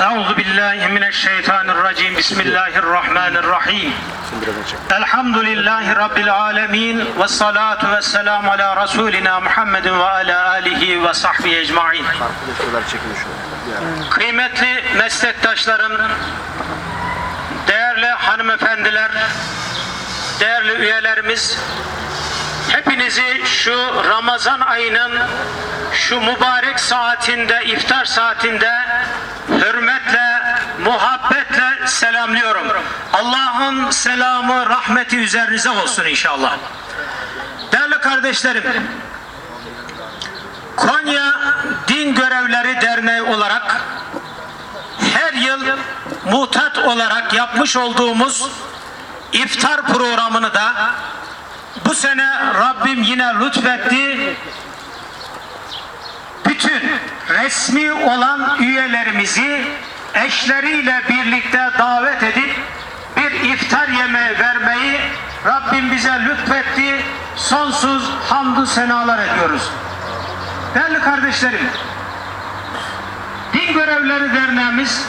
Euzu billahi mineşşeytanirracim. Bismillahirrahmanirrahim. Elhamdülillahi rabbil alamin ve salatu vesselam ala rasulina Muhammedin ve ala alihi ve sahbihi ecmaîn. Kıymetli meslektaşlarım, değerli hanımefendiler, değerli üyelerimiz, hepinizi şu Ramazan ayının şu mübarek saatinde, iftar saatinde hürmetle, muhabbetle selamlıyorum. Allah'ın selamı, rahmeti üzerinize olsun inşallah. Değerli kardeşlerim, Konya Din Görevleri Derneği olarak her yıl mutat olarak yapmış olduğumuz iftar programını da bu sene Rabbim yine lütfetti. Bütün resmi olan üyelerimizi eşleriyle birlikte davet edip bir iftar yemeği vermeyi Rabbim bize lütfetti. Sonsuz hamdü senalar ediyoruz. Değerli kardeşlerim, Din Görevleri Derneğimiz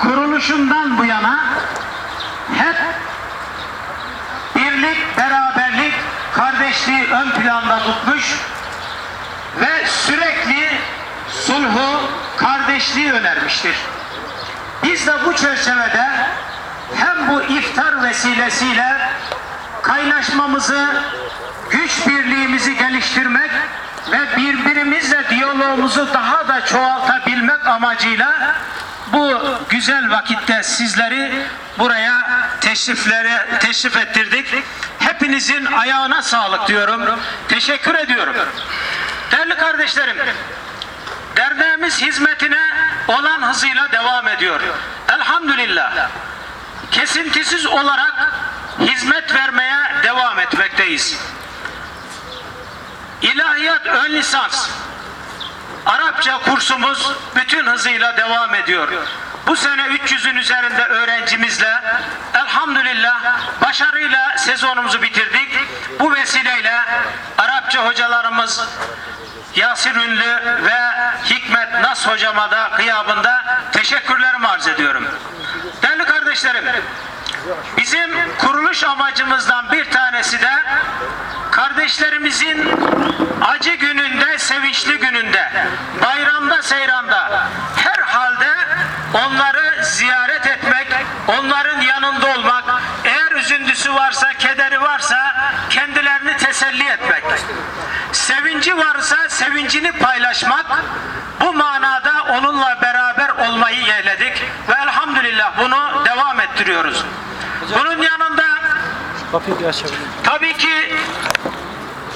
kuruluşundan bu yana hep birlik, beraberlik, kardeşliği ön planda tutmuş ve sürekli sulhu, kardeşliği önermiştir. Biz de bu çerçevede hem bu iftar vesilesiyle kaynaşmamızı, güç birliğimizi geliştirmek ve birbirimizle diyalogumuzu daha da çoğaltabilmek amacıyla bu güzel vakitte sizleri buraya teşriflere teşrif ettirdik. Hepinizin ayağına sağlık diyorum. Teşekkür ediyorum. Değerli kardeşlerim, derneğimiz hizmetine olan hızıyla devam ediyor. Elhamdülillah. Kesintisiz olarak hizmet vermeye devam etmekteyiz. İlahiyat ön lisans Arapça kursumuz bütün hızıyla devam ediyor. Bu sene 300'ün üzerinde öğrencimizle elhamdülillah başarıyla sezonumuzu bitirdik. Arapça hocalarımız Yasir Ünlü ve Hikmet Nas hocama da kıyabında teşekkürlerimi arz ediyorum. Değerli kardeşlerim, bizim kuruluş amacımızdan bir tanesi de kardeşlerimizin acı gününde, sevinçli gününde, bayramda, seyranda her halde onları ziyaret etmek, onların yanında olmak, eğer üzüntüsü varsa, kederi varsa kendilerini teselli etmek. Sevinci varsa sevincini paylaşmak, bu manada onunla beraber olmayı yeğledik ve elhamdülillah bunu devam ettiriyoruz. Bunun yanında tabii ki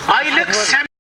aylık